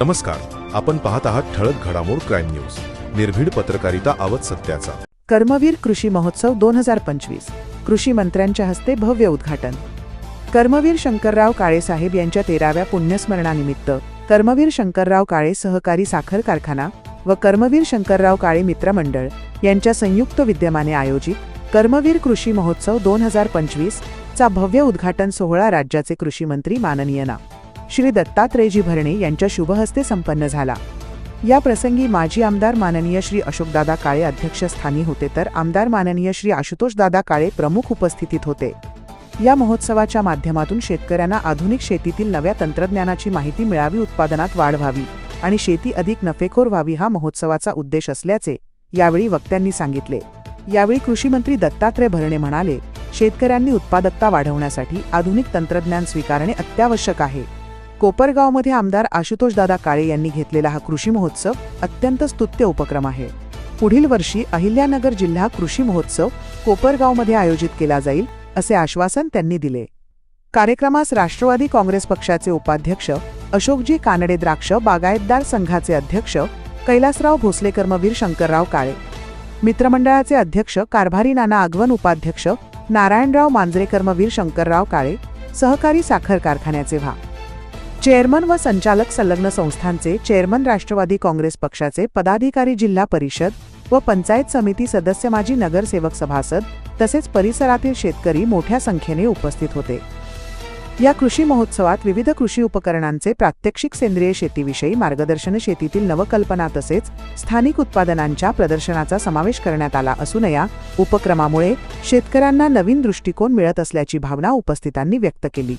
नमस्कार आपण पाहत आहात ठळक घडामोड क्राईम न्यूज. निर्भीड पत्रकारिता आवत सत्याचा. कर्मवीर कृषी महोत्सव दोन हजार पंचवीस. कृषी मंत्र्यांच्या हस्ते भव्य उद्घाटन. कर्मवीर शंकरराव काळे साहेब यांच्या तेराव्या पुण्यस्मरणानिमित्त कर्मवीर शंकरराव काळे सहकारी साखर कारखाना व कर्मवीर शंकरराव काळे मित्रमंडळ यांच्या संयुक्त विद्यमाने आयोजित कर्मवीर कृषी महोत्सव दोन हजार पंचवीस चा भव्य उद्घाटन सोहळा राज्याचे कृषी मंत्री माननीय ना. श्री दत्तात्रेयजी भरणे यांच्या शुभहस्ते संपन्न झाला. या प्रसंगी माजी आमदार माननीय श्री अशोकदादा काळे अध्यक्षस्थानी होते तर आमदार माननीय श्री आशुतोषदादा काळे प्रमुख उपस्थितीत होते. या महोत्सवाच्या माध्यमातून शेतकऱ्यांना आधुनिक शेतीतील नव्या तंत्रज्ञानाची माहिती मिळावी उत्पादनात वाढ व्हावी आणि शेती अधिक नफेखोर व्हावी हा महोत्सवाचा उद्देश असल्याचे यावेळी वक्त्यांनी सांगितले. यावेळी कृषीमंत्री दत्तात्रय भरणे म्हणाले शेतकऱ्यांनी उत्पादकता वाढवण्यासाठी आधुनिक तंत्रज्ञान स्वीकारणे अत्यावश्यक आहे. कोपरगावमध्ये आमदार आशुतोषदादा काळे यांनी घेतलेला हा कृषी महोत्सव अत्यंत स्तुत्य उपक्रम आहे. पुढील वर्षी अहिल्यानगर जिल्हा कृषी महोत्सव कोपरगावमध्ये आयोजित केला जाईल असे आश्वासन त्यांनी दिले. कार्यक्रमास राष्ट्रवादी काँग्रेस पक्षाचे उपाध्यक्ष अशोकजी कानडे द्राक्ष बागायतदार संघाचे अध्यक्ष कैलासराव भोसले कर्मवीर शंकरराव काळे. मित्रमंडळाचे अध्यक्ष कारभारी नाना आगवण उपाध्यक्ष नारायणराव मांजरे कर्मवीर शंकरराव काळे. सहकारी साखर कारखान्याचे व्हा. चेअरमन व संचालक संलग्न संस्थांचे चेअरमन राष्ट्रवादी काँग्रेस पक्षाचे पदाधिकारी जिल्हा परिषद व पंचायत समिती सदस्य माजी नगरसेवक सभासद तसेच परिसरातील शेतकरी मोठ्या संख्येने उपस्थित होते. या कृषी महोत्सवात विविध कृषी उपकरणांचे प्रात्यक्षिक सेंद्रिय शेतीविषयी मार्गदर्शन शेतीतील नवकल्पना तसेच स्थानिक उत्पादनांच्या प्रदर्शनाचा समावेश करण्यात आला असून या उपक्रमामुळे शेतकऱ्यांना नवीन दृष्टिकोन मिळत असल्याची भावना उपस्थितांनी व्यक्त केली.